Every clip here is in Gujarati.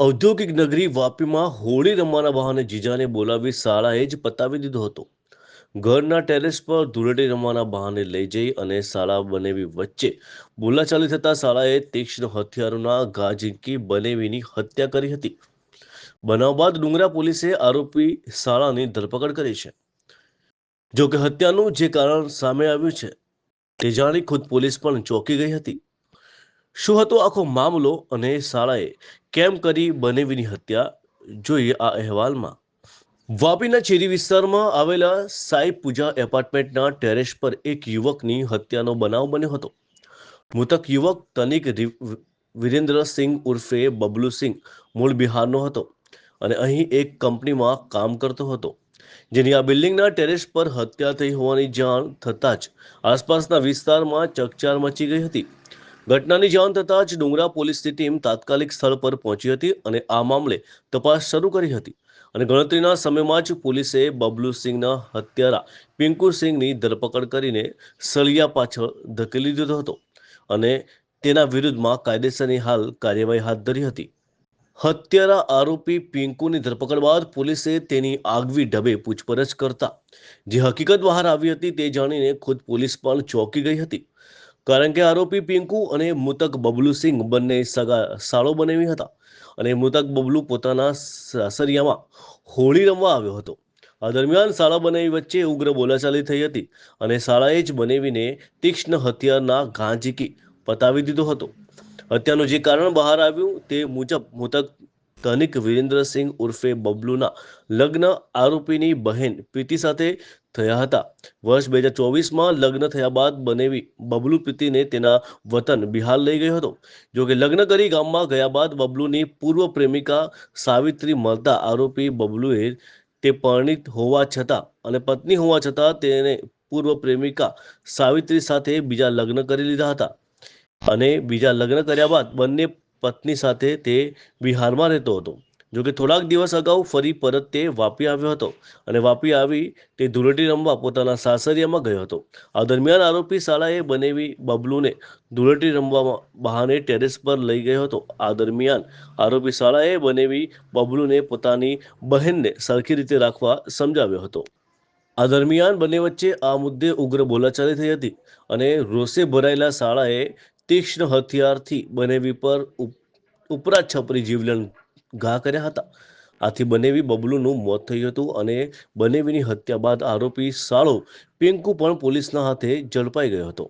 ઔદ્યોગિક નગરી વાપીમાં હોળી રમવાના બહાને જીજાને બોલાવી શાળાએ જ પતાવી દીધો હતો. ઘરના ટેરેસ પર ધૂળેટી રમવાના બહાને લઈ જઈ અને શાળા બનેવી વચ્ચે બોલાચાલી થતાં શાળાએ તીક્ષ્ણ હથિયારોના ઘા ઝીંકી બનેવીની હત્યા કરી હતી. બનાવ બાદ ડુંગરા પોલીસે આરોપી શાળાની ધરપકડ કરી છે. જો કે હત્યાનું જે કારણ સામે આવ્યું છે, તે જાણી ખુદ પોલીસ પણ ચોંકી ગઈ હતી. શું હતો આખો મામલો અને શાળાએ કેમ કરી બનેવીની હત્યા? જોઈએ આ અહેવાલમાં. વાપીના ચેરી વિસ્તારમાં આવેલા સાઈ પૂજા એપાર્ટમેન્ટના ટેરેસ પર એક યુવકની હત્યાનો બનાવ બન્યો હતો. મૃતક યુવક તનિક વિરેન્દ્રસિંહ ઉર્ફે બબલુસિંહ મૂળ બિહારનો હતો અને અહીં એક કંપનીમાં કામ કરતો હતો, જેની આ બિલ્ડિંગના ટેરેસ પર હત્યા થઈ હોવાની જાણ થતાં જ આસપાસના વિસ્તારમાં ચકચાર મચી ગઈ હતી. ઘટનાની જાણ થતાં જ ડુંગરા પોલીસની ટીમ તાત્કાલિક સ્થળ પર પહોંચી હતી અને આ મામલે તપાસ શરૂ કરી હતી. અને ગણતરીના સમયમાં જ પોલીસે બબલુસિંહના હત્યારા પિંકુસિંહની ધરપકડ કરીને સળિયા પાછળ ધકેલી દીધો હતો અને તેના વિરુદ્ધમાં કાયદેસરની હાલ કાર્યવાહી હાથ ધરી હતી. હત્યારા આરોપી પિંકુની ધરપકડ બાદ પોલીસે તેની આગવી ઢબે પૂછપરછ કરતા જે હકીકત બહાર આવી હતી તે જાણીને ખુદ પોલીસ પણ ચોંકી ગઈ હતી. કારણ કે આરોપી પિંકુ અને મૃતક બબલુસિંહ બંને સગા સાળો બનાવી હતા અને મૃતક બબલુ પોતાના સાસરિયામાં હોળી રમવા આવ્યો હતો. આ દરમિયાન શાળા બનાવી વચ્ચે ઉગ્ર બોલાચાલી થઈ હતી અને શાળાએ જ બનાવીને તીક્ષ્ણ હથિયારના ઝીકી પતાવી દીધો હતો. હત્યાનું જે કારણ બહાર આવ્યું તે મુજબ મૃતક ધનિક વિરેન્દ્રસિંહ ઉર્ફે બબલુના લગ્ન આરોપીની બહેન પ્રીતિ સાથે થયા હતા. વર્ષ બે હજાર ચોવીસમાં લગ્ન થયા બાદ બનેવી બબલુ પ્રીતિને તેના વતન બિહાર લઈ ગયો હતો. જો કે લગ્ન કરી ગામમાં ગયા બાદ બબલુની પૂર્વ પ્રેમિકા સાવિત્રી મળતા આરોપી બબલુએ તે પરણિત હોવા છતાં અને પત્ની હોવા છતાં તેને પૂર્વ પ્રેમિકા સાવિત્રી સાથે બીજા લગ્ન કરી લીધા હતા. અને બીજા લગ્ન કર્યા બાદ બંને પત્ની સાથે તે બિહારમાં રહેતો હતો. જો કે થોડાક દિવસ અગાઉ ફરી પરત તે વાપી આવ્યો હતો અને વાપી આવી તે ધૂળેટી રમવા પોતાના સાસરિયામાં ગયો હતો. આ દરમિયાન આરોપી શાળાએ બનેવી બબલુને ધૂળેટી રમવામાં બહાને ટેરેસ પર લઈ ગયો હતો. આ દરમિયાન આરોપી શાળાએ બનેવી બબલુને પોતાની બહેનને સરખી રીતે રાખવા સમજાવ્યો હતો. આ દરમિયાન બંને વચ્ચે આ મુદ્દે ઉગ્ર બોલાચાલી થઈ હતી અને રોષે ભરાયેલા શાળાએ તીક્ષ્ણ હથિયારથી બનેવી પર ઉપ- ઉપરા છપરી જીવલેણ ઘા કર્યા હતા. આથી બનેવી બબલુનું મોત થયું હતું અને બનેવીની હત્યા બાદ આરોપી સાળો પિંકુ પણ પોલીસના હાથે ઝડપાઈ ગયો હતો.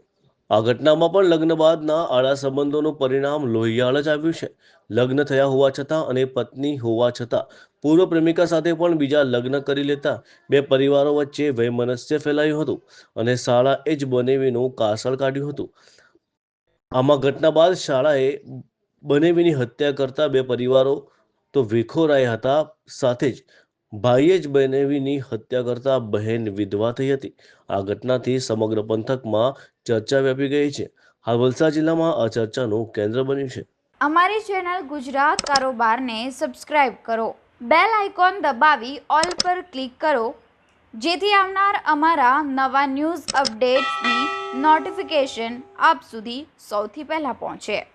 આ ઘટનામાં પણ લગ્ન બાદના આડા સંબંધોનું પરિણામ લોહિયાળ જ આવ્યું છે. લગ્ન થયા હોવા છતાં અને પત્ની હોવા છતાં પૂર્વ પ્રેમિકા સાથે પણ બીજા લગ્ન કરી લેતા બે પરિવારો વચ્ચે વૈમનસ્ય ફેલાયું હતું અને શાળાએ જ બનેવીનું કાસળ કાઢ્યું હતું. આમાં ઘટના બાદ શાળાએ બનેવીની હત્યા કરતા બે પરિવારો તો વિખોરાયા હતા સાથે જ. ભાઈએ જ બનેવીની હત્યા કરતા બહેન વિધવા થઈ હતી. આ ઘટનાથી સમગ્ર પંથકમાં ચર્ચા વ્યાપી ગઈ છે. હાલ વલસાડ જિલ્લામાં આ ચર્ચાનું કેન્દ્ર બન્યું છે. અમારી ચેનલ ગુજરાત કારોબારને સબસ્ક્રાઇબ કરો. બેલ આઇકોન દબાવી ઓલ પર ક્લિક કરો. જેથી આવનાર અમારા નવા ન્યૂઝ અપડેટ્સની નોટિફિકેશન આપ સુધી સૌથી પહેલાં પહોંચે.